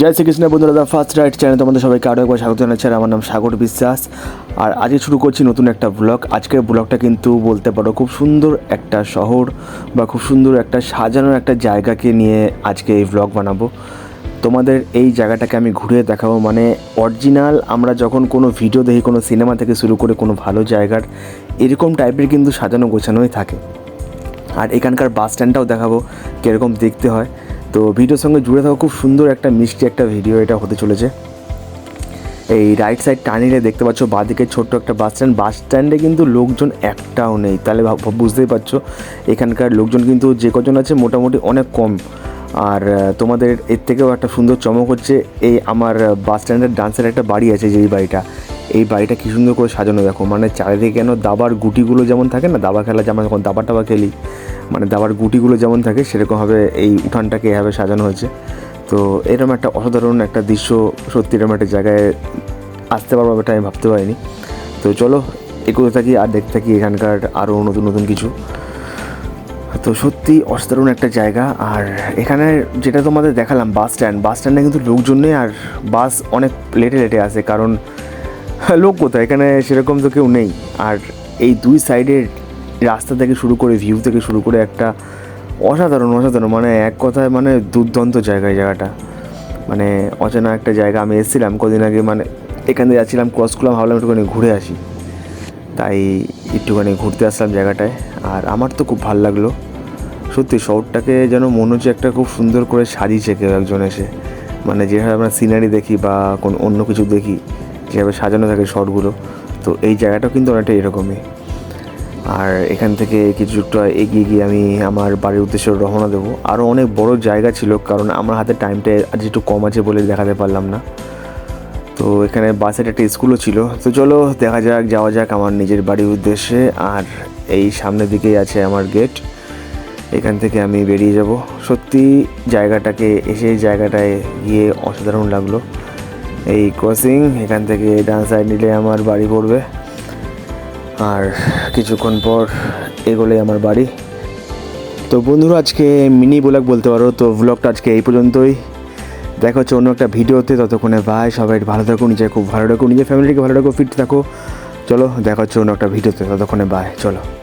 জয় শ্রীকৃষ্ণ বন্ধুরা the first right channel তোমাদের সবাইকে আরও একবার স্বাগত জানাচ্ছি। আর আমার নাম সাগর বিশ্বাস। আর আজকে শুরু করছি নতুন একটা ব্লগ আজকের ব্লগটা কিন্তু বলতে পারো খুব সুন্দর একটা শহর বা খুব সুন্দর একটা সাজানো একটা জায়গাকে নিয়ে আজকে এই ব্লগ বানাবো। তোমাদের এই জায়গাটাকে আমি ঘুরিয়ে দেখাবো। মানে অরিজিনাল আমরা যখন কোনো ভিডিও দেখি, কোনো সিনেমা থেকে শুরু করে কোনো ভালো জায়গার, এরকম টাইপের কিন্তু সাজানো গোছানোই থাকে। আর এখানকার বাস স্ট্যান্ডটাও দেখাবো, কীরকম দেখতে হয়। তো ভিডিওর সঙ্গে জুড়ে থাকা খুব সুন্দর একটা মিষ্টি একটা ভিডিও এটা হতে চলেছে। এই রাইট সাইড টানিলে দেখতে পাচ্ছ, বাঁদিকে ছোট্ট একটা বাস স্ট্যান্ড বাস স্ট্যান্ডে কিন্তু লোকজন একটাও নেই। তাহলে বুঝতেই পারছ, এখানকার লোকজন কিন্তু যে কজন আছে মোটামুটি অনেক কম। আর তোমাদের এর থেকেও একটা সুন্দর চমক হচ্ছে, এই আমার বাস স্ট্যান্ডের ডান্সের একটা বাড়ি আছে যেই বাড়িটা। এই বাড়িটা কী সুন্দর করে সাজানো দেখো। মানে চারিদিকে কেন দাবার গুটিগুলো যেমন থাকে না দাবা খেলা যেমন যখন দাবা টাবা খেলি মানে দাবার গুটিগুলো যেমন থাকে সেরকমভাবে এই উঠানটাকে এভাবে সাজানো হয়েছে। তো এরকম একটা অসাধারণ একটা দৃশ্য, সত্যি এরকম একটা জায়গায় আসতে পারব এটা আমি ভাবতে পারিনি। তো চলো, এগোতে থাকি আর দেখতে থাকি এখানকার আরও নতুন নতুন কিছু। তো সত্যি অসাধারণ একটা জায়গা। আর এখানে যেটা তোমাদের দেখালাম, বাস স্ট্যান্ড। বাস স্ট্যান্ডে কিন্তু লোকজন নেই আর বাস অনেক লেটে লেটে আসে। কারণ লোক কোথায়? এখানে সেরকম তো কেউ নেই। আর এই দুই সাইডের রাস্তা থেকে শুরু করে ভিউ থেকে শুরু করে একটা অসাধারণ অসাধারণ মানে এক কথায় মানে দুর্দান্ত জায়গায় জায়গাটা। মানে অচেনা একটা জায়গা। আমি এসেছিলাম কদিন আগে মানে এখান থেকে যাচ্ছিলাম ক্রস করলাম, ভাবলাম একটুখানি ঘুরে আসি। তাই একটুখানি ঘুরতে আসলাম জায়গাটায়। আর আমার তো খুব ভালো লাগল। সত্যি শহরটাকে যেন মনে হচ্ছে একটা খুব সুন্দর করে সাজিয়েছে কেউ একজন এসে। মানে যেভাবে আমরা সিনারি দেখি বা কোন অন্য কিছু দেখি যেভাবে সাজানো থাকে শটগুলো, তো এই জায়গাটাও কিন্তু অনেকটা এরকমই। আর এখান থেকে কিছুটা এগিয়ে গিয়ে আমি আমার বাড়ির উদ্দেশ্যে রওনা দেবো। আরও অনেক বড় জায়গা ছিল, কারণ আমার হাতে টাইমটা আজ একটু কম আছে বলে দেখাতে পারলাম না। তো এখানে বাসের একটা স্কুলও ছিল। তো চলো দেখা যাক, যাওয়া যাক আমার নিজের বাড়ির উদ্দেশ্যে। আর এই সামনের দিকেই আছে আমার গেট। এখান থেকে আমি বেরিয়ে যাব। সত্যি জায়গাটাকে, এসে জায়গাটায় গিয়ে অসাধারণ লাগল। এই ক্রসিং এখান থেকে ডান সাইড নিলে আমার বাড়ি পড়বে। আর কিছুক্ষণ পর এগোলে আমার বাড়ি। তো বন্ধুরা, আজকে মিনি ব্লগ বলতে পারো, তো ব্লগটা আজকে এই পর্যন্তই। দেখা হচ্ছে অন্য একটা ভিডিওতে, ততক্ষণে বাই সবাই ভালো থাকো, নিজে খুব ভালো রাখো নিজের ফ্যামিলিকে ভালো রাখো ফিট থাকো। চলো, দেখা হচ্ছে অন্য একটা ভিডিওতে, ততক্ষণে বাই চলো।